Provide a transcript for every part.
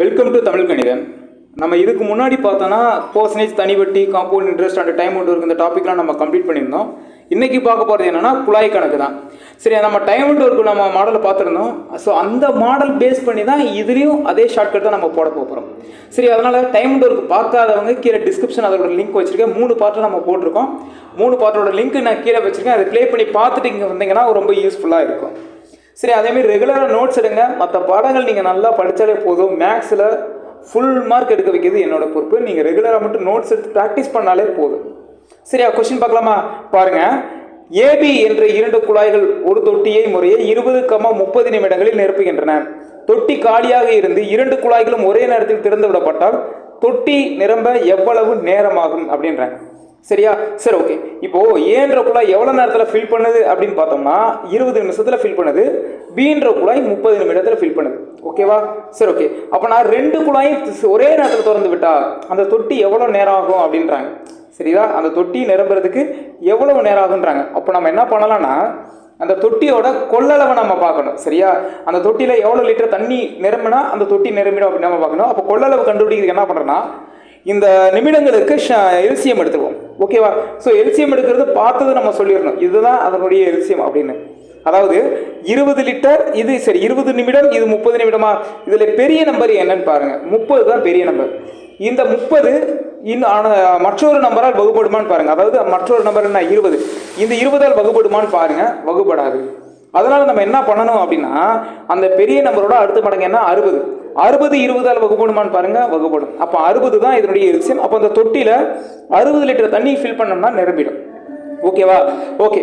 Welcome to Tamil கணிதம் நம்ம இதுக்கு முன்னாடி பார்த்தோன்னா பர்சனேஜ் தனிவட்டி காம்பவுண்ட் இன்ட்ரெஸ்ட் அண்ட் டைம் ஒன்று இருக்கு இந்த டாப்பிக்லாம் நம்ம கம்ப்ளீட் பண்ணியிருந்தோம். இன்றைக்கி பார்க்க போகிறது என்னென்னா குழாய் கணக்கு தான். சரி நம்ம டைம் ஒன்று இருக்கு நம்ம மாடலை பார்த்துருந்தோம். ஸோ அந்த மாடல் பேஸ் பண்ணி தான் இதுலேயும் அதே ஷார்ட்கட் தான் நம்ம போட போகிறோம் சரி அதனால் டைம் ஒன்று இருக்கு பார்க்காதவங்க கீழே டிஸ்கிரிப்ஷன் அதோட லிங்க் வச்சுருக்கேன். மூணு பார்ட்டு நம்ம போட்டிருக்கோம். மூணு பார்ட்டோட லிங்க் நான் கீழே வச்சுருக்கேன். அதை ப்ளே பண்ணி பார்த்துட்டு இங்கே வந்தீங்கன்னா ரொம்ப யூஸ்ஃபுல்லாக இருக்கும். சரி அதேமாரி ரெகுலராக நோட்ஸ் எடுங்க. மற்ற பாடங்கள் நீங்கள் நல்லா படித்தாலே போதும். மேக்ஸில் ஃபுல் மார்க் எடுக்க வைக்கிறது என்னோட பொறுப்பு. நீங்கள் ரெகுலராக மட்டும் நோட்ஸ் எடுத்து ப்ராக்டிஸ் பண்ணாலே போதும். சரியா கொஸ்டின் பார்க்கலாமா? பாருங்கள் ஏபி என்ற இரண்டு குழாய்கள் ஒரு தொட்டியை முறையே இருபது கம முப்பது நிமிடங்களில் நிரப்புகின்றன. தொட்டி காலியாக இருந்து இரண்டு குழாய்களும் ஒரே நேரத்தில் திறந்து விடப்பட்டால் தொட்டி நிரம்ப எவ்வளவு நேரமாகும் அப்படின்றாங்க சரியா? சரி ஓகே இப்போ ஏன்ற குழாய் எவ்வளோ நேரத்தில் ஃபில் பண்ணுது அப்படின்னு பார்த்தோம்னா இருபது நிமிஷத்தில் ஃபில் பண்ணுது. பீன்ற குழாய் முப்பது நிமிடத்தில் ஃபில் பண்ணுது. ஓகேவா சரி ஓகே அப்போ நான் ரெண்டு குழாயும் ஒரே நேரத்தில் திறந்து விட்டா அந்த தொட்டி எவ்வளோ நேரம் ஆகும் அப்படின்றாங்க. சரியா? அந்த தொட்டி நிரம்புறதுக்கு எவ்வளவு நேரம் ஆகுன்றாங்க. அப்போ நம்ம என்ன பண்ணலாம்னா அந்த தொட்டியோட கொள்ளளவை நம்ம பார்க்கணும். சரியா? அந்த தொட்டியில் எவ்வளோ லிட்டர் தண்ணி நிரம்பினா அந்த தொட்டி நிரம்பிடும் அப்படின்னு நம்ம பார்க்கணும். அப்போ கொள்ளளவு கண்டுபிடிக்கிறதுக்கு என்ன பண்ணுறோன்னா இந்த நிமிடங்களுக்கு எல்சியம் எடுத்துருவோம் ஓகேவா ஸோ எல்சியம் எடுக்கிறது பார்த்தது நம்ம சொல்லிடணும். இதுதான் அதனுடைய எல்சியம் அப்படின்னு. அதாவது இருபது லிட்டர் இது சரி இருபது நிமிடம் இது முப்பது நிமிடமா? இதில் பெரிய நம்பர் என்னன்னு பாருங்க. முப்பது தான் பெரிய நம்பர் இந்த முப்பது இன்னும் மற்றொரு நம்பரால் வகுப்படுமான்னு பாருங்க. அதாவது மற்றொரு நம்பர் என்ன? இருபது. இந்த இருபதால் வகுப்படுமான்னு பாருங்க. வகுப்படாது. அதனால் நம்ம என்ன பண்ணணும் அப்படின்னா அந்த பெரிய நம்பரோட அடுத்த மடங்கு என்ன? அறுபது. அறுபது இருபதால் வகுப்படுமான்னு பாருங்க வகுப்படும் அப்போ அறுபது தான் இதனுடைய எல்சியம் அப்போ அந்த தொட்டியில் அறுபது லிட்டர் தண்ணி ஃபில் பண்ணோம்னா நிரம்பிடும். ஓகேவா ஓகே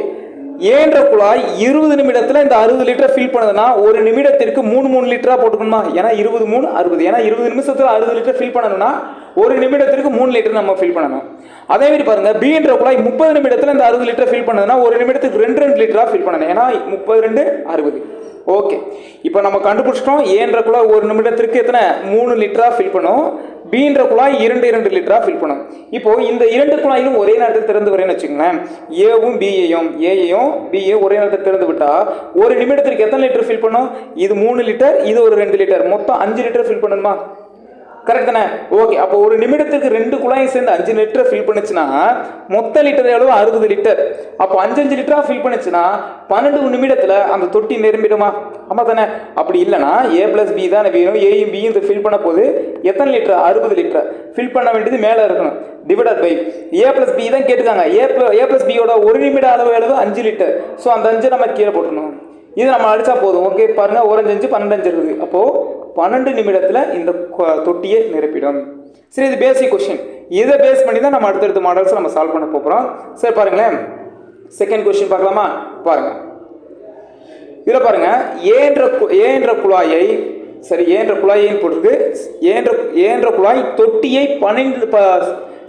ஏன்ற குழாய் இருபது நிமிடத்தில் இந்த அறுபது லிட்டர் ஃபில் பண்ணுதுன்னா ஒரு நிமிடத்திற்கு மூணு மூணு லிட்டரா போட்டுக்கணுமா? ஏன்னா இருபது மூணு அறுபது. ஏன்னா இருபது நிமிஷத்தில் அறுபது லிட்டர் ஃபில் பண்ணணும்னா ஒரு நிமிடத்திற்கு மூணு லிட்டர் நம்ம ஃபில் பண்ணணும். அதே மாதிரி பாருங்க என்ற குழாய் முப்பது நிமிடத்தில் இந்த அறுபது லிட்டர் ஃபில் பண்ணுதுன்னா ஒரு நிமிடத்துக்கு ரெண்டு ரெண்டு லிட்டரா ஃபில் பண்ணணும். ஏன்னா முப்பது ரெண்டு அறுபது. ஓகே இப்போ நம்ம கண்டுபிடிச்சிட்டோம். ஏன்ற குழாய் ஒரு நிமிடத்திற்கு எத்தனை? மூணு லிட்டரா ஃபில் பண்ணும். பீன்ற குழாய் இரண்டு இரண்டு லிட்டரா ஃபில் பண்ணும். இப்போ இந்த இரண்டு குழாயிலும் ஒரே நேரத்தில் திறந்து வரேன்னு வச்சுக்கோங்களேன். ஏவும் பிஏயும் ஏயையும் பிஏ ஒரே நேரத்தில் திறந்து விட்டா ஒரு நிமிடத்திற்கு எத்தனை லிட்டர் ஃபில் பண்ணும்? இது மூணு லிட்டர் இது ஒரு ரெண்டு லிட்டர் மொத்தம் அஞ்சு லிட்டர் ஃபில் பண்ணணுமா? கரெக்ட் தானே? ஓகே அப்போ ஒரு நிமிடத்துக்கு ரெண்டு குழாயும் சேர்ந்து அஞ்சு லிட்டர் ஃபில் பண்ணுச்சுன்னா மொத்த லிட்டர் எவ்வளவு அறுபது லிட்டர் அப்போ அஞ்சஞ்சு லிட்டராக லிட்டரா ஃபில் பண்ணுச்சுன்னா பன்னெண்டு நிமிடத்தில் அந்த தொட்டி நிரம்பிடுமா? ஆமாம் தானே? அப்படி இல்லைனா ஏ பிளஸ் பி தானே வேணும். ஏயும் பியும் இந்த ஃபில் பண்ண போது எத்தனை லிட்டர் அறுபது லிட்டர் ஃபில் பண்ண வேண்டியது மேலே இருக்கணும். Divided by A plus B தான் கேட்டுக்காங்க ஏ ஏ பிளஸ் பியோட ஒரு நிமிட அளவு அளவு அஞ்சு லிட்டர் ஸோ அந்த அஞ்சு நம்ம கீழே போட்டுருணும் இது நம்ம அடித்தா போதும். ஓகே பாருங்க. ஓரஞ்சு அஞ்சு பன்னெண்டு அஞ்சு இருக்குது. அப்போது பன்னெண்டு நிமிடத்தில் இந்த தொட்டியை நிரப்பிடும். சரி இது பேசிக் கொஸ்டின் இதை பேஸ் பண்ணி தான் நம்ம அடுத்தடுத்த மாடல்ஸை நம்ம சால்வ் பண்ண போகிறோம் சரி பாருங்களேன். செகண்ட் கொஸ்டின் பார்க்கலாமா? பாருங்க. இதில் பாருங்க. ஏன்ற ஏன்ற குழாயை சரி ஏன்ற குழாயின் போட்டிருக்கு ஏன்ற ஏன்ற குழாய் தொட்டியை பன்னெண்டு ப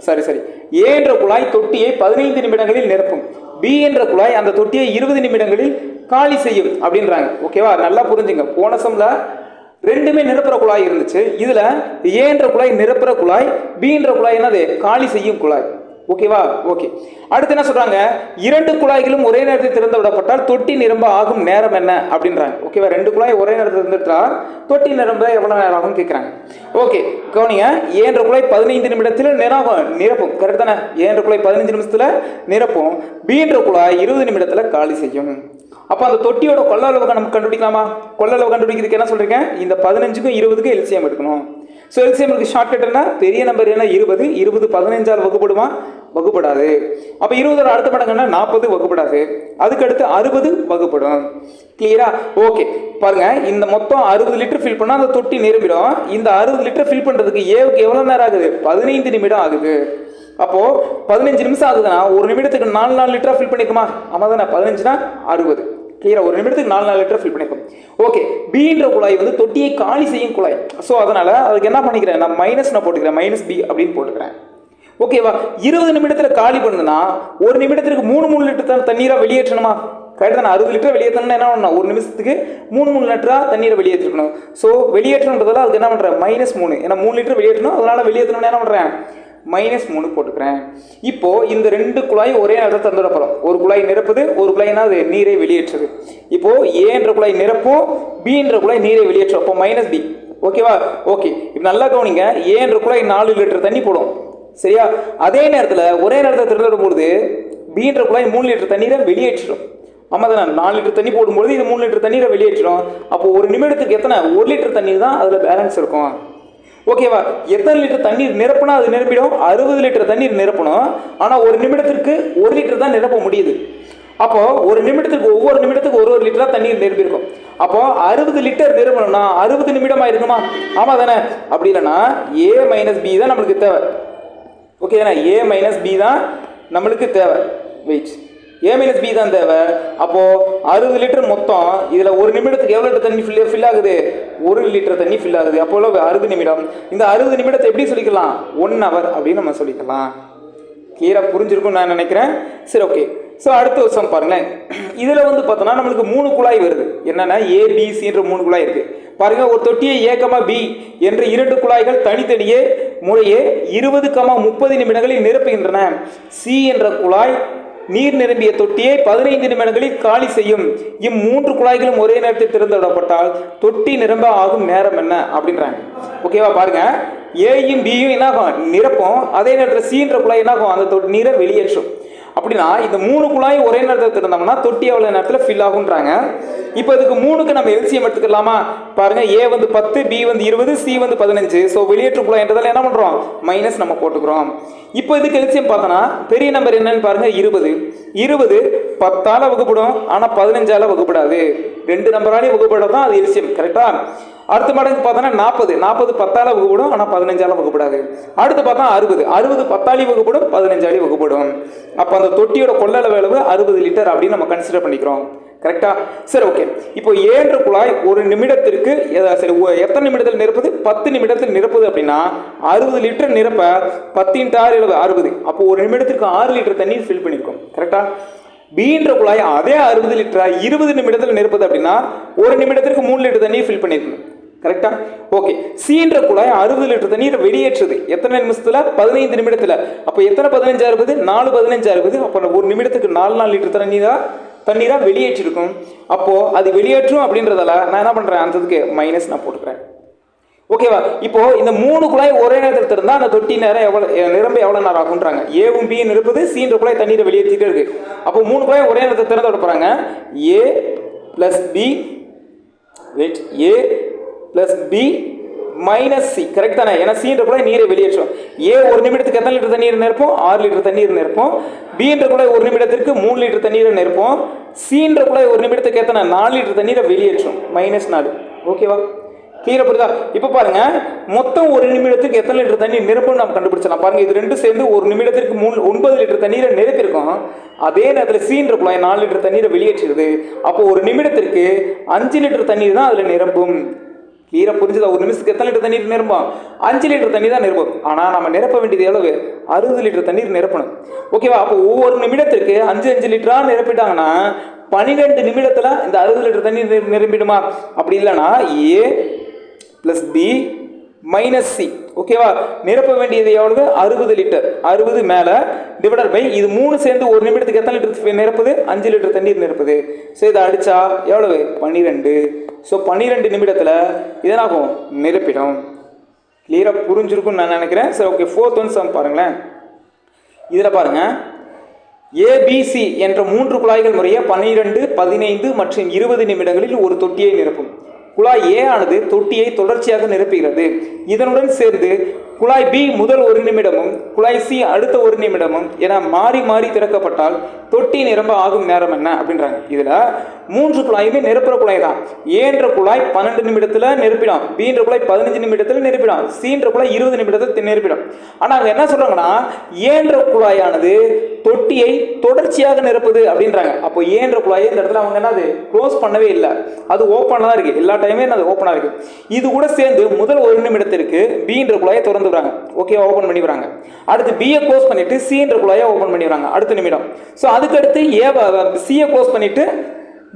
சரி சரி ஏன்ற குழாய் தொட்டியை பதினைந்து நிமிடங்களில் நிரப்பும். பி என்ற குழாய் அந்த தொட்டியை இருபது நிமிடங்களில் காலி செய்யும் அப்படின்றாங்க. ஓகேவா நல்லா புரிஞ்சுங்க. போன சம்ல ரெண்டுமே நிரப்புற குழாய் இருந்துச்சு. இதுல ஏன்ற குழாய் நிரப்புற குழாய் பீன்ற குழாய் என்னது? காலி செய்யும் குழாய். ஓகேவா ஓகே அடுத்து என்ன சொல்றாங்க? இரண்டு குழாய்களும் ஒரே நேரத்தில் திறந்து விடப்பட்டால் தொட்டி நிரம்ப ஆகும் நேரம் என்ன? அப்படின்றாங்க. ஓகேவா ரெண்டு குழாய் ஒரே நேரத்தில் திறந்துட்டா தொட்டி நிரம்ப எவ்வளவு நேரம் ஆகும் கேட்குறாங்க ஓகே கவனிங்க. ஏன்ற குழாய் பதினைந்து நிமிடத்தில் நிரம்பும் நிரப்பும். கரெக்ட் தானே? ஏன்ற குழாய் பதினைஞ்சு நிமிஷத்துல நிரப்பும். பீன்ற குழாய் இருபது நிமிடத்துல காலி செய்யும். அப்போ அந்த தொட்டியோட கொள்ளளவு நம்ம கண்டுபிடிக்கலாமா? கொள்ளளவு கண்டுபிடிக்கிறதுக்கு என்ன சொல்கிறீங்க இந்த பதினஞ்சுக்கும் இருபதுக்கும் எல்சிஎம் எடுக்கணும். ஸோ எல்சிஎம்க்கு ஷார்ட்கட் என்ன? பெரிய நம்பர் என்ன? இருபது. இருபது பதினஞ்சால் வகுப்படுமா? வகுப்படாது. அப்போ இருபதோட அடுத்த மடங்கு நாற்பது வகுப்படாது. அதுக்கடுத்து அறுபது வகுப்படும். கிளியரா ஓகே பாருங்க இந்த மொத்தம் அறுபது லிட்டர் ஃபில் பண்ணால் அந்த தொட்டி நிரம்பிடும். இந்த அறுபது லிட்டர் ஃபில் பண்ணுறதுக்கு ஏவுக்கு எவ்வளோ நேரம் ஆகுது? பதினைந்து நிமிடம் ஆகுது. அப்போது பதினஞ்சு நிமிஷம் ஆகுதுன்னா ஒரு நிமிடத்துக்கு நாலு நாலு லிட்டராக ஃபில் பண்ணிக்குமா ஆமாம் தானே? பதினஞ்சுனா அறுபது. கிளியரா ஒரு நிமிடத்துக்கு நாலு நாலு லிட்டர் ஃபில் பண்ணிக்கும் ஓகே பீன்ற குழாய் வந்து தொட்டியை காலி செய்யும் குழாய். ஸோ அதனால அதுக்கு என்ன பண்ணிக்கிறேன்? நான் மைனஸ் நான் போட்டுக்கிறேன். மைனஸ் பி அப்படின்னு போட்டுக்கிறேன். ஓகேவா இருபது நிமிடத்தில் காலி பண்ணுதுன்னா ஒரு நிமிடத்திற்கு மூணு மூணு லிட்டர் தான் தண்ணீராக வெளியேற்றணுமா? கரெக்டாக நான் அறுபது லிட்டர் வெளியேற்றணும்னா என்ன பண்ணணும்? ஒரு நிமிஷத்துக்கு மூணு மூணு லிட்டராக தண்ணீரை வெளியேற்றிருக்கணும். ஸோ வெளியேற்றணுன்றதால அதுக்கு என்ன பண்ணுறேன் மைனஸ் மூணு. ஏன்னா மூணு லிட்டர் வெளியேற்றணும். அதனால வெளியேற்றணும்னு என்ன பண்ணுறேன் மைனஸ் மூணு போட்டுக்கிறேன். இப்போ இந்த ரெண்டு குழாய் ஒரே நேரத்தில் தந்துட போகிறோம் ஒரு குழாய் நிரப்புது ஒரு குழாய்னா அது நீரை வெளியேற்றுது. இப்போ ஏன்ற குழாய் நிரப்பும் பி என்ற குழாய் நீரை வெளியேற்றும் அப்போ மைனஸ் பி ஓகேவா ஓகே இப்போ நல்லா கவனிங்க. ஏன்ற குழாய் நாலு லிட்டர் தண்ணி போடும். சரியா? அதே நேரத்தில் ஒரே நேரத்தில் திறந்துடும் பொழுது பீன்ற குழாய் மூணு லிட்டர் தண்ணீரை வெளியேற்றிடும். ஆமாம் தானே? நாலு லிட்டர் தண்ணி போடும்பொழுது இது மூணு லிட்டர் தண்ணீரை வெளியேற்றிடும். அப்போ ஒரு நிமிடத்துக்கு எத்தனை? ஒரு லிட்டர் தண்ணீர் தான் அதில் பேலன்ஸ் இருக்கும். ஓகேவா? எத்தனை லிட்டர் தண்ணீர் நிரப்புனா அது நிரப்பிடும் அறுபது லிட்டர் தண்ணீர் நிரப்பணும். ஆனால் ஒரு நிமிடத்திற்கு ஒரு லிட்டர் தான் நிரப்ப முடியுது. அப்போ ஒரு நிமிடத்துக்கு ஒவ்வொரு நிமிடத்துக்கு ஒரு ஒரு லிட்டராக தண்ணீர் நிரப்பியிருக்கும் அப்போ அறுபது லிட்டர் நிரப்பணும்னா அறுபது நிமிடம் ஆயிருக்குமா ஆமா தானே. அப்படி இல்லைன்னா ஏ மைனஸ் பி தான் நம்மளுக்கு தேவை. ஓகே தானே? ஏ மைனஸ் பி தான் நம்மளுக்கு தேவை. வெயிட் ஏ மைனஸ் பி தான் தேவை. அப்போது அறுபது லிட்டர் மொத்தம் இதில் ஒரு நிமிடத்துக்கு எவ்வளோ லிட்டர் தண்ணி ஃபில் ஃபில் ஆகுது? ஒரு லிட்டர் தண்ணி ஃபில் ஆகுது. அப்போ அறுபது நிமிடம். இந்த அறுபது நிமிடத்தை எப்படி சொல்லிக்கலாம்? ஒன் ஹவர் அப்படின்னு நம்ம சொல்லிக்கலாம். கிளியராக புரிஞ்சிருக்கும்னு நான் நினைக்கிறேன். சரி ஓகே ஸோ அடுத்த வருஷம் பாருங்களேன். இதில் வந்து பார்த்தோன்னா நம்மளுக்கு மூணு குழாய் வருது. என்னென்னா ஏபிசின்ற மூணு குழாய் இருக்குது பாருங்கள் ஒரு தொட்டியை ஏக்கமா பி என்ற இரண்டு குழாய்கள் தனித்தனியே முறையே இருபது கமா முப்பது நிமிடங்களில் நிரப்புகின்றன. சி என்ற குழாய் நீர் நிரம்பிய தொட்டியை பதினைந்து நிமிடங்களில் காலி செய்யும். இம்மூன்று குழாய்களும் ஒரே நேரத்தில் திறந்து விடப்பட்டால் தொட்டி நிரம்ப ஆகும் நேரம் என்ன? அப்படின்றாங்க. ஓகேவா பாருங்க. ஏயும் பியும் என்ன ஆகும் நிரப்பும். அதே நேரத்தில் சீன்ற குழாய் என்ன ஆகும் அந்த தொட்டி நீரை வெளியேற்றும். அப்படின்னா இந்த மூணு குழாய் ஒரே நேரத்தில் திறந்தோம்னா தொட்டி எவ்வளோ நேரத்தில் ஃபில் ஆகுன்றாங்க இப்போ இதுக்கு மூணுக்கு நம்ம எல்சியம் எடுத்துக்கலாமா? பாருங்க ஏ வந்து பத்து பி வந்து இருபது சி வந்து பதினஞ்சு. ஸோ வெளியேற்று குழாய்ன்றதால என்ன பண்ணுறோம் மைனஸ் நம்ம போட்டுக்கிறோம். இப்போ இதுக்கு எல்சியம் பார்த்தோன்னா பெரிய நம்பர் என்னன்னு பாருங்க இருபது. இருபது பத்தால வகுப்படும் ஆனால் பதினஞ்சால வகுப்படாது. ரெண்டு நம்பராலையும் வகுப்பட தான் அது எல்சியம் கரெக்டா அடுத்த மடங்கு பார்த்தோன்னா நாற்பது. நாற்பது பத்தால வகுப்படும் ஆனால் பதினஞ்சால வகுப்படாது. அடுத்து பார்த்தா அறுபது. அறுபது பத்தாளி வகுப்படும் பதினஞ்சாளி வகுப்படும். அப்போ அந்த தொட்டியோட கொள்ளளவு அளவு அறுபது லிட்டர் அப்படின்னு நம்ம கன்சிடர் பண்ணிக்கிறோம். கரெக்டா சரி ஓகே இப்போ ஏழு குழாய் ஒரு நிமிடத்திற்கு சரி எத்தனை நிமிடத்தில் நிரப்புது? பத்து நிமிடத்தில் நிரப்புது அப்படின்னா அறுபது லிட்டர் நிரப்ப பத்து இன்ட்டு ஆறு எழுபது அறுபது. அப்போ ஒரு நிமிடத்திற்கு ஆறு லிட்டர் தண்ணீர் ஃபில் பண்ணியிருக்கோம். கரெக்டா பீன்ற குழாய் அதே அறுபது லிட்டரா இருபது நிமிடத்தில் நிரப்புது அப்படின்னா ஒரு நிமிடத்திற்கு மூணு லிட்டர் தண்ணீர் ஃபில் பண்ணியிருக்கணும். கரெக்டா ஓகே சீன்ற குழாய் அறுபது லிட்டர் தண்ணீர் வெளியேற்றுது. எத்தனை நிமிஷத்துல? பதினைந்து நிமிடத்துல. அப்போ எத்தனை பதினஞ்சு அறுபது? நாலு பதினஞ்சு அறுபது. அப்போ ஒரு நிமிடத்துக்கு நாலு நாலு லிட்டர் தண்ணீரா தண்ணீரா வெளியேற்றிருக்கும். அப்போ அது வெளியேற்றும் அப்படின்றதால நான் என்ன பண்றேன்? அந்த இதுக்கு மைனஸ் நான் போட்டுக்கிறேன். ஓகேவா இப்போ இந்த மூணு குழாய் ஒரே நேரத்தில் திறந்தா அந்த தொட்டி நேரம் எவ்வளவு நிரம்ப எவ்வளவு நேரம் ஆகுன்றாங்க ஏவும் பியும் இருப்பது சீன்ற குழாய் தண்ணீரை வெளியேற்றிட்டே இருக்கு. அப்போ மூணு குழாய் ஒரே நேரத்தில் திறந்து விட போறாங்க. A plus B wait A plus B minus C correct தானே? ஏன்னா சீன்ற கூட நீரை வெளியேற்றும். ஏ ஒரு நிமிடத்துக்கு எத்தனை லிட்டர் தண்ணீர் நிற்போம் ஆறு லிட்டர் தண்ணீர் நிற்போம் பீன்ற கூட ஒரு நிமிடத்திற்கு மூணு லிட்டர் தண்ணீரை நிற்போம் சீன்ற கூட ஒரு நிமிடத்துக்கு எத்தனை? நாலு லிட்டர் தண்ணீரை வெளியேற்றும். மைனஸ் நாலு. ஓகேவா கிளியரா புரியுதா? இப்போ பாருங்க. மொத்தம் ஒரு நிமிடத்துக்கு எத்தனை லிட்டர் தண்ணி நிரப்பும் நம்ம கண்டுபிடிச்சலாம் பாருங்க இது ரெண்டும் சேர்ந்து ஒரு நிமிடத்திற்கு மூணு ஒன்பது லிட்டர் தண்ணீரை நிரப்பியிருக்கோம். அதே நேரத்தில் சீன்ற குழாய் நாலு லிட்டர் தண்ணீரை வெளியேற்றிடுது அப்போ ஒரு நிமிடத்திற்கு அஞ்சு லிட்டர் தண்ணீர் தான் அதில் நிரப்பும் கீரை புரிஞ்சுதா? ஒரு நிமிஷத்துக்கு எத்தனை லிட்டர் தண்ணீர் நிரம்பும்? அஞ்சு லிட்டர் தண்ணி தான் நிரம்பும். ஆனால் நம்ம நிரப்ப வேண்டியது எவ்வளவு? அறுபது லிட்டர் தண்ணீர் நிரப்பணும். ஓகேவா அப்போ ஒவ்வொரு நிமிடத்திற்கு அஞ்சு அஞ்சு லிட்டரா நிரப்பிட்டாங்கன்னா பன்னிரெண்டு நிமிடத்தில் இந்த அறுபது லிட்டர் தண்ணீர் நிரம்பிடுமா? அப்படி இல்லைன்னா A plus B minus C ஓகேவா நிரப்ப வேண்டியது எவ்வளவு? அறுபது லிட்டர். அறுபது மேலே டிவைடர் பை இது மூணு சேர்ந்து ஒரு நிமிடத்துக்கு எத்தனை லிட்டர் நிரப்புது? அஞ்சு லிட்டர் தண்ணீர் நிரப்புது. ஸோ இதை அடிச்சா எவ்வளவு? பன்னிரெண்டு ஸோ பன்னிரெண்டு நிமிடத்தில் இதனாகும் நிரப்பிடும் கிளியராக புரிஞ்சிருக்கும்னு நான் நினைக்கிறேன். சரி ஓகே ஃபோர்த் ஒன் சம் பாருங்களேன். இதில் பாருங்கள் ஏபிசி என்ற மூன்று குழாய்கள் முறையே பன்னிரெண்டு பதினைந்து மற்றும் இருபது நிமிடங்களில் ஒரு தொட்டியை நிரப்பும். குழாய் ஏ ஆனது தொட்டியை தொடர்ச்சியாக நிரப்புகிறது. இதனுடன் சேர்ந்து குழாய் பி முதல் ஒரு நிமிடமும் குழாய் சி அடுத்த ஒரு நிமிடமும் என மாறி மாறி திறக்கப்பட்டால் தொட்டி நிரம்ப ஆகும் நேரம் என்ன அப்படின்றாங்க. இதில் மூன்று குழாயுமே நிரப்புற குழாய் தான். ஏன்ற குழாய் பன்னெண்டு நிமிடத்தில் நிரப்பிடும். பீன்ற குழாய் பதினஞ்சு நிமிடத்தில் நிரப்பிடும். சீன்ற குழாய் இருபது நிமிடத்தில் நிரப்பிடும். ஆனால் அவங்க என்ன சொல்கிறாங்கன்னா ஏன்ற குழாயானது தொட்டியை தொடர்ச்சியாக நிரப்புது அப்படின்றாங்க. அப்போ ஏன்ற குழாயை இந்த இடத்துல அவங்க என்னது? க்ளோஸ் பண்ணவே இல்லை. அது ஓப்பனாக தான் இருக்குது எல்லா டைமே அது ஓப்பனாக இருக்குது இது கூட சேர்ந்து முதல் ஒரு நிமிடத்திற்கு பீன்ற குழாயை திறந்து விடுறாங்க ஓகே ஓப்பன் பண்ணி விடுறாங்க அடுத்து பிஏ கோர்ஸ் பண்ணிட்டு சின்ற குழாயை ஓப்பன் பண்ணி விடுறாங்க அடுத்த நிமிடம். ஸோ அதுக்கடுத்து ஏ சிஏ கோர்ஸ் பண்ணிட்டு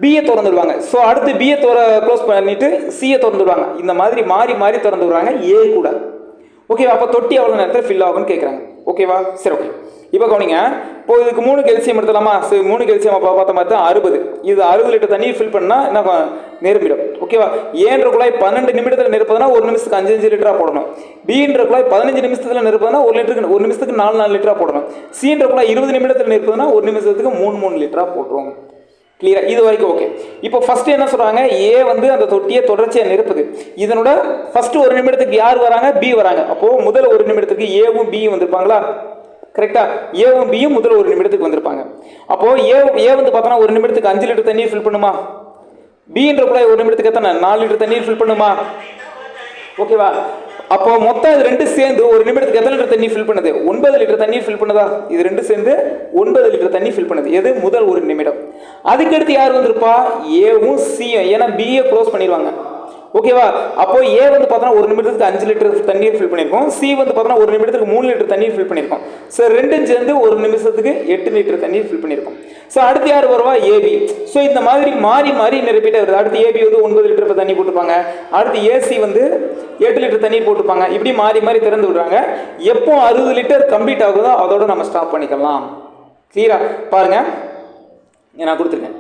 பிஏ திறந்துடுவாங்க ஸோ அடுத்து பிஏ திற க்ளோஸ் பண்ணிட்டு சிஏ திறந்துடுவாங்க இந்த மாதிரி மாறி மாறி திறந்து விடுறாங்க ஏ கூட. ஓகேவா அப்போ தொட்டி எவ்வளோ நேரத்தில் ஃபில் ஆகும்னு கேட்குறாங்க ஓகேவா சரி ஓகே இப்போ கவனிங்க. இப்போ இதுக்கு மூணு கெல்சியம் எடுத்துலாமா சரி மூணு கெல்சியம் அப்போ பார்த்த மாதிரி தான் அறுபது. இது அறுபது லிட்டர் தண்ணி ஃபில் பண்ணால் என்ன நிரம்பிடும். ஓகேவா ஏன்ற குழாய் பன்னெண்டு நிமிடத்தில் நிரப்புதுன்னா ஒரு நிமிஷத்துக்கு அஞ்சு அஞ்சு லிட்டராக போடணும். பீன்ற குழாய் பதினஞ்சு நிமிஷத்தில் நிரப்புதுன்னா ஒரு லிட்டருக்கு ஒரு நிமிஷத்துக்கு நாலு நாலு லிட்டராக போடணும். சீன்ற குழாய் இருபது நிமிடத்தில் நிரப்புதுன்னா ஒரு நிமிஷத்துக்கு மூணு மூணு லிட்டராக போட்டுருவோம் கிளியரா இது வரைக்கும் ஓகே இப்போ ஃபர்ஸ்ட் என்ன சொல்றாங்க? ஏ வந்து அந்த தொட்டியை தொடர்ச்சியா நிரப்புது. இதனோட ஃபர்ஸ்ட் ஒரு நிமிடத்துக்கு யார் வராங்க? பி வராங்க. அப்போ முதல் ஒரு நிமிடத்துக்கு ஏவும் பியும் வந்திருப்பாங்களா? கரெக்டா ஏவும் பியும் முதல் ஒரு நிமிடத்துக்கு வந்திருப்பாங்க. அப்போ ஏ ஏ வந்து பார்த்தோன்னா ஒரு நிமிடத்துக்கு அஞ்சு லிட்டர் தண்ணீர் ஃபில் பண்ணுமா? பின்ற குழாய் ஒரு நிமிடத்துக்கு எத்தனை? நாலு லிட்டர் தண்ணீர் ஃபில் பண்ணுமா? ஓகேவா அப்போ மொத்தம் இது ரெண்டு சேர்ந்து ஒரு நிமிடத்துக்கு எத்தனை லிட்டர் தண்ணி ஃபில் பண்ணுது? ஒன்பது லிட்டர் தண்ணி ஃபில் பண்ணுதா? இது ரெண்டு சேர்ந்து ஒன்பது லிட்டர் தண்ணி ஃபில் பண்ணுது. எது? முதல் ஒரு நிமிடம். அதுக்கடுத்து யார் வந்திருப்பா? ஏவும் சியும் ஏன்னா பிஏ க்ளோஸ் பண்ணிடுவாங்க ஓகேவா? அப்போ ஏ வந்து பார்த்தோன்னா ஒரு நிமிடத்துக்கு அஞ்சு லிட்டர் தண்ணீர் ஃபில் பண்ணியிருக்கோம். சி வந்து பார்த்தோன்னா ஒரு நிமிடத்துக்கு மூணு லிட்டர் தண்ணீர் ஃபில் பண்ணியிருக்கோம். ஸோ ரெண்டும் சேர்ந்து ஒரு நிமிஷத்துக்கு எட்டு லிட்டர் தண்ணீர் ஃபில் பண்ணியிருக்கோம். ஸோ அடுத்து யார் வருவா? ஏபி ஸோ இந்த மாதிரி மாறி மாறி நிரப்பிட்டே வருது. அடுத்து ஏபி வந்து ஒன்பது லிட்டர் தண்ணி போட்டுப்பாங்க அடுத்து ஏசி வந்து எட்டு லிட்டர் தண்ணி போட்டுப்பாங்க இப்படி மாறி மாறி திறந்து விடுறாங்க. எப்போ அறுபது லிட்டர் கம்ப்ளீட் ஆகுதோ அதோட நம்ம ஸ்டாப் பண்ணிக்கலாம். கிளியரா பாருங்க. நான் கொடுத்துருக்கேன்.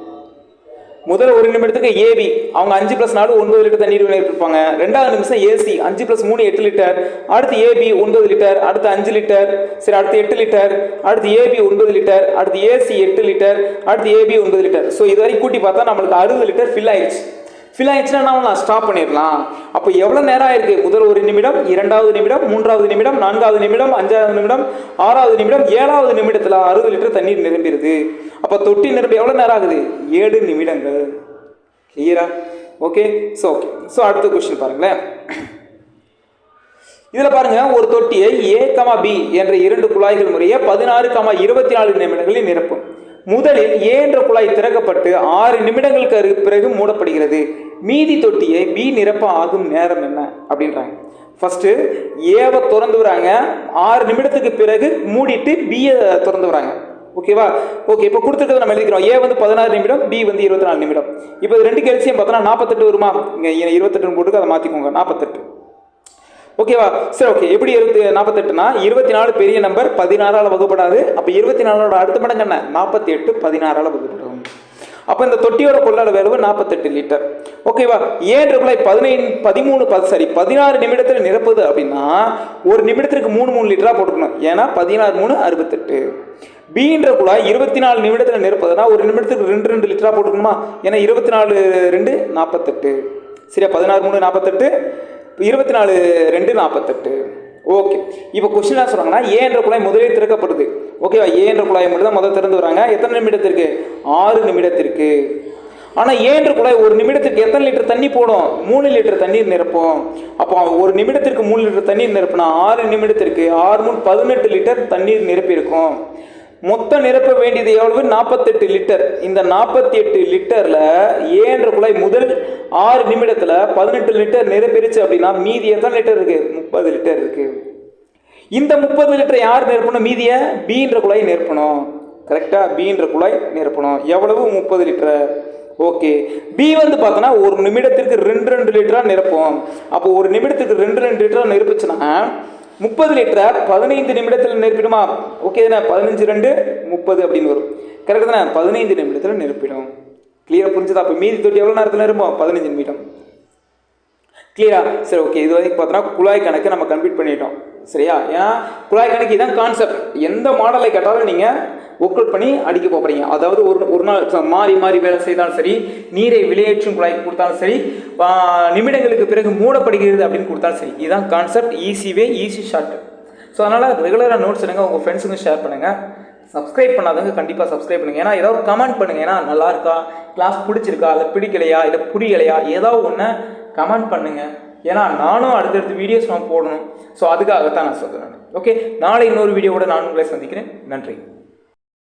முதல் ஒரு நிமிடத்துக்கு ஏபி அவங்க அஞ்சு ப்ளஸ் நாலு ஒன்பது லிட்டர் தண்ணீர் இருப்பாங்க ரெண்டாவது நிமிஷம் ஏசி அஞ்சு ப்ளஸ் மூணு எட்டு லிட்டர். அடுத்து ஏபி ஒன்பது லிட்டர். அடுத்து அஞ்சு லிட்டர். சரி அடுத்து எட்டு லிட்டர். அடுத்து ஏபி ஒன்பது லிட்டர். அடுத்து ஏசி எட்டு லிட்டர். அடுத்து ஏபி ஒன்பது லிட்டர். ஸோ இது வரைக்கும் கூட்டி பார்த்தா நம்மளுக்கு அறுபது லிட்டர் ஃபில் ஆயிடுச்சு ஃபில் ஆயிடுச்சுன்னா நான் ஸ்டாப் பண்ணிடலாம். அப்போ எவ்வளோ நேரம் ஆயிருக்கு? முதல் ஒரு நிமிடம் இரண்டாவது நிமிடம் மூன்றாவது நிமிடம் நான்காவது நிமிடம் அஞ்சாவது நிமிடம் ஆறாவது நிமிடம் ஏழாவது நிமிடத்தில் அறுபது லிட்டர் தண்ணீர் நிரம்பிடுது. அப்போ தொட்டி நிரம்பி எவ்வளோ நேரம் ஆகுது? ஏழு நிமிடங்கள். கிளியரா ஓகே ஸோ ஓகே ஸோ அடுத்த கொஸ்டின் பாருங்களேன். இதில் பாருங்க ஒரு தொட்டியை ஏ கமா பி என்ற இரண்டு குழாய்கள் முறையே பதினாறு கமா இருபத்தி நாலு நிமிடங்களில் நிரப்பும். முதலில் ஏ என்ற குழாய் திறக்கப்பட்டு ஆறு நிமிடங்களுக்கு பிறகு மூடப்படுகிறது. மீதி தொட்டியை பி நிரப்ப ஆகும் நேரம் என்ன? அப்படின்றாங்க. ஃபஸ்ட்டு ஏவை திறந்து விடுறாங்க. ஆறு நிமிடத்துக்கு பிறகு மூடிட்டு பியை திறந்து விடுறாங்க. ஓகேவா ஓகே இப்போ கொடுத்துட்டு நம்ம எழுதிக்கிறோம். ஏ வந்து பதினாறு நிமிடம் பி வந்து இருபத்தி நாலு நிமிடம். இப்போ ரெண்டு கெல்சியம் பார்த்தோன்னா நாற்பத்தெட்டு வருமா? இங்கே இருபத்தெட்டுன்னு போட்டுக்கு அதை மாற்றிக்கோங்க நாற்பத்தெட்டு. ஓகேவா சரி ஓகே எப்படி இருபத்தி நாற்பத்தெட்டுனா இருபத்தி நாலு பெரிய நம்பர் பதினாறால் வகுப்படாது. அப்போ இருபத்தி நாலோட அடுத்த மடங்கு என்ன? நாற்பத்தி எட்டு பதினாறால் வகுப்படும் அப்போ இந்த தொட்டியோட கொள்ளளவு அளவு நாற்பத்தெட்டு லிட்டர் ஓகேவா ஏன்ற குழாய் பதினைந்து பதிமூணு பது சரி பதினாறு நிமிடத்தில் நிரப்புது அப்படின்னா ஒரு நிமிடத்திற்கு மூணு மூணு லிட்டராக போட்டுக்கணும். ஏன்னா பதினாறு மூணு அறுபத்தெட்டு. பீன்ற குழாய் இருபத்தி நாலு நிமிடத்தில் நிரப்புதுன்னா ஒரு நிமிடத்துக்கு ரெண்டு ரெண்டு லிட்டராக போட்டுக்கணுமா? ஏன்னா இருபத்தி நாலு ரெண்டு நாற்பத்தெட்டு சரியா? பதினாறு மூணு நாற்பத்தெட்டு இருபத்தி நாலு ரெண்டு நாற்பத்தெட்டு ஓகே இப்போ கொஸ்டின் என்ன சொல்கிறாங்கன்னா ஏ என்ற குழாய் முதலில் திறக்கப்படுது. ஓகேவா? ஏ என்ற குழாய் மட்டும் தான் முதல் திறந்து வராங்க. எத்தனை நிமிடத்திற்கு? ஆறு நிமிடத்திற்கு. ஆனால் ஏ என்ற குழாய் ஒரு நிமிடத்திற்கு எத்தனை லிட்டர் தண்ணி போடும்? மூணு லிட்டர் தண்ணீர் நிரப்பும். அப்போ ஒரு நிமிடத்திற்கு மூணு லிட்டர் தண்ணீர் நிரப்புனா ஆறு நிமிடத்திற்கு ஆறு மூணு பதினெட்டு லிட்டர் தண்ணீர் நிரப்பியிருக்கும். மொத்தம் நிரப்ப வேண்டியது எவ்வளவு? நாற்பத்தெட்டு லிட்டர். இந்த நாற்பத்தி எட்டு லிட்டரில் ஏன்ற குழாய் முதல் ஆறு நிமிடத்தில் பதினெட்டு லிட்டர் நிரப்பிருச்சு அப்படின்னா மீதி எத்தனை லிட்டர் இருக்குது முப்பது லிட்டர் இருக்குது இந்த முப்பது லிட்டரை யார் நிரப்பணும்? மீதியை பீன்ற குழாய் நிரப்பணும். கரெக்டா பீன்ற குழாய் நிரப்பணும். எவ்வளவு? முப்பது லிட்டர். ஓகே பி வந்து பார்த்தோன்னா ஒரு நிமிடத்திற்கு ரெண்டு ரெண்டு லிட்டராக நிரப்பும் அப்போ ஒரு நிமிடத்துக்கு ரெண்டு ரெண்டு லிட்டரா நிரப்புச்சுன்னா முப்பது லிட்டரை பதினைந்து நிமிடத்தில் நிரப்பிடுமா? ஓகே தானே? பதினஞ்சு ரெண்டு முப்பது அப்படின்னு வரும். கரெக்டு தானே? பதினைந்து நிமிடத்தில் நிரப்பிடும். கிளியராக புரிஞ்சுதா? அப்போ மீதி தொட்டி எவ்வளோ நேரத்தில் நிரப்போம்? பதினஞ்சு நிமிடம். கிளியரா சரி ஓகே இது வரைக்கும் பார்த்தோன்னா குழாய் கணக்கு நம்ம கம்ப்ளீட் பண்ணிட்டோம். சரியா? ஏன்னா குழாய் கணக்கு இதான் கான்செப்ட் எந்த மாடலை கேட்டாலும் நீங்கள் ஒர்க்அவுட் பண்ணி அடிக்க போகிறீங்க அதாவது ஒரு ஒரு நாள் மாறி மாறி வேலை செய்தாலும் சரி நீரை விளையேற்றும் குழாய் கொடுத்தாலும் சரி நிமிடங்களுக்கு பிறகு மூடப்படுகிறது அப்படின்னு கொடுத்தாலும் சரி இதுதான் concept easy way easy short so அதனால் ரெகுலராக நோட்ஸ் எடுங்க உங்கள் ஃப்ரெண்ட்ஸுங்க ஷேர் பண்ணுங்கள் சப்ஸ்கிரைப் பண்ணாதவங்க கண்டிப்பாக சப்ஸ்கிரைப் பண்ணுங்கள் ஏன்னா ஏதாவது கமெண்ட் பண்ணுங்கள் ஏன்னா நல்லா இருக்கா? கிளாஸ் பிடிச்சிருக்கா? இல்லை பிடிக்கலையா? இல்லை புரியலையா? ஏதாவது ஒன்று கமெண்ட் பண்ணுங்கள் ஏன்னா நானும் அடுத்தடுத்த வீடியோஸ் நான் போடணும். ஸோ அதுக்காகத்தான் நான் சொல்கிறேன் ஓகே நாளை இன்னொரு வீடியோவோட நான் உங்களை சந்திக்கிறேன். நன்றி.